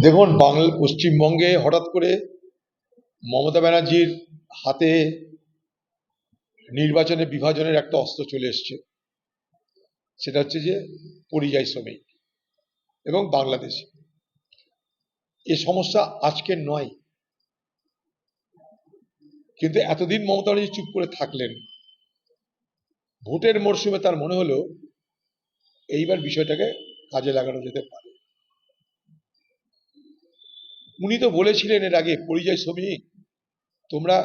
দেখুন, বাংলা, পশ্চিমবঙ্গে হঠাৎ করে মমতা ব্যানার্জির হাতে নির্বাচনে বিভাজনের একটা অস্ত্র চলে এসছে। সেটা হচ্ছে যে পরিযায়ী শ্রমিক এবং বাংলাদেশি। এ সমস্যা আজকের নয়। কিন্তু এতদিন মমতা ব্যানার্জি চুপ করে থাকলেন, ভোটের মরশুমে তার মনে হলো এইবার বিষয়টাকে কাজে লাগানো যেতে পারে। উনি তো বলেছিলেন এর আগে, পরিযায়ী শ্রমিক, তোমরা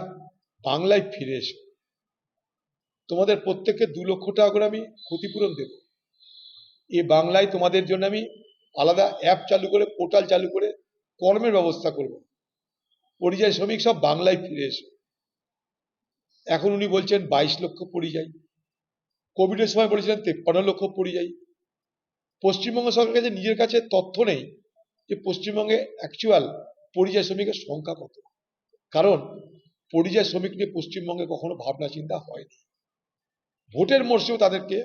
বাংলায় ফিরে এসো। তোমাদের প্রত্যেককে দু লক্ষ টাকা করে আমি ক্ষতিপূরণ দেব। এ বাংলায় তোমাদের জন্য আমি আলাদা অ্যাপ চালু করে পোর্টাল চালু করে কর্মের ব্যবস্থা করব। পরিযায়ী শ্রমিক সব বাংলায় ফিরে এসো। এখন উনি বলছেন বাইশ লক্ষ পরিযায়ী। কোভিডের সময় বলেছিলেন তেপ্পান্ন লক্ষ পরিযায়ী। পশ্চিমবঙ্গ সরকারের কাছে নিজের কাছে তথ্য নেই। যে পশ্চিমবঙ্গে অ্যাকচুয়াল পরিযায়ী শ্রমিকের সংখ্যা কত? কারণ পরিযায়ী শ্রমিক নিয়ে পশ্চিমবঙ্গে কখনো ভাবনা চিন্তা হয়নি। ভোটের মরশুমে তাদেরকে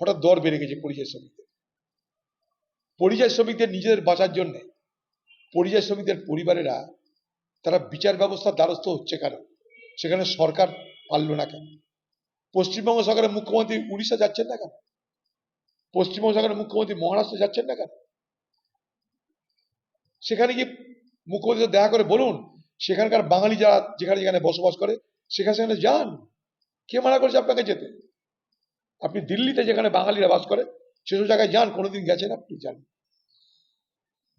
হঠাৎ দর বেড়ে গেছে পরিযায়ী শ্রমিকদের। পরিযায়ী শ্রমিকদের নিজেদের বাঁচার জন্য পরিযায়ী শ্রমিকদের পরিবারেরা তারা বিচার ব্যবস্থার দ্বারস্থ হচ্ছে কেন? সেখানে সরকার পারল না কেন? পশ্চিমবঙ্গ সরকারের মুখ্যমন্ত্রী উড়িষ্যা যাচ্ছেন না কেন? পশ্চিমবঙ্গ সরকারের মুখ্যমন্ত্রী মহারাষ্ট্র যাচ্ছেন না কেন? সেখানে গিয়ে মুখ্যমন্ত্রী দেখা করে বলুন, সেখানকার বাঙালি যারা, যেখানে যেখানে বসবাস করে, সেখানে সেখানে যান। কে মানা করেছে আপনাকে যেতে? আপনি দিল্লিতে যেখানে বাঙালিরা বাস করে, সেসব জায়গায় যান, কোনোদিন গেছেন আপনি? যান।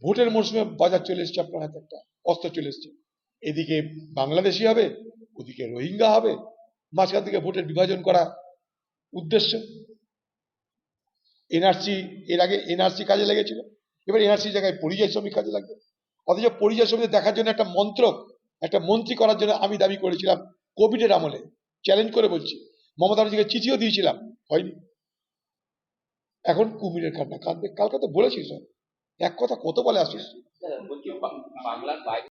ভোটের মরশুমে বাজার চলে এসছে আপনার হাতে একটা, অস্ত্র চলে এসছে। এদিকে বাংলাদেশি হবে, ওদিকে রোহিঙ্গা হবে। মাঝখান থেকে ভোটের বিভাজন করা উদ্দেশ্য। এনআরসি, এর আগে এনআরসি কাজে লেগেছিল। এবার এনআরসি জায়গায় পরিযায়ী শ্রমিক কাজে লাগবে। অথচ পরিযায়ী শ্রমিকদের দেখার জন্য একটা মন্ত্রক, একটা মন্ত্রী করার জন্য আমি দাবি করেছিলাম কোভিডের আমলে। চ্যালেঞ্জ করে বলছি। মমতা ব্যানার্জিকে চিঠিও দিয়েছিলাম। হয়নি। এখন কুমিরের কান্না। কাঁদবে। কালকে তো বলেছিস এক কথা কত বলে আসিস?